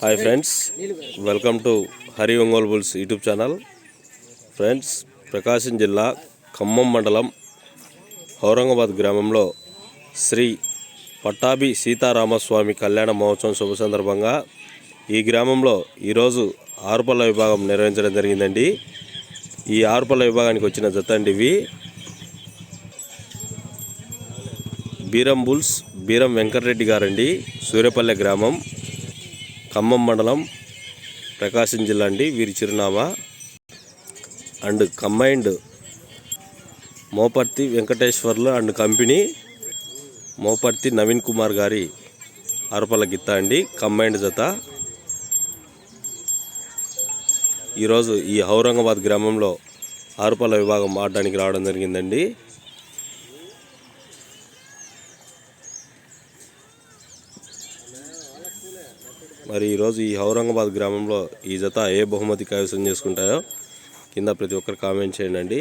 Hi friends welcome to Hari Ongole bulls YouTube channel friends Prakasam జిల్లా ఖమ్మం మండలం ఔరంగాబాద్ గ్రామంలో శ్రీ పట్టాభి సీతారామస్వామి కళ్యాణ మహోత్సవం శుభ సందర్భంగా ఈ గ్రామంలో ఈరోజు ఆరుపల్ల విభాగం నిర్వహించడం జరిగిందండి. ఈ ఆరుపల్ల విభాగానికి వచ్చిన జత అండి ఇవి. బీరం బుల్స్ బీరం వెంకటరెడ్డి గారండి. సూర్యపల్లె గ్రామం. ఖమ్మం మండలం ప్రకాశం జిల్లా అండి. వీరి చిరునామా. And combined Moparthi Venkateswarlu and company Moparthi Naveen Kumar గారి అరపల గిత్త అండి. కంబైండ్ జత. ఈరోజు ఈ ఔరంగాబాద్ గ్రామంలో ఆరుపల్ల విభాగం ఆడడానికి రావడం జరిగిందండి. మరి ఈరోజు ఈ ఔరంగాబాద్ గ్రామంలో ఈ జత ఏ బహుమతి కైవసం చేసుకుంటాయో కింద ప్రతి ఒక్కరు కామెంట్ చేయండి.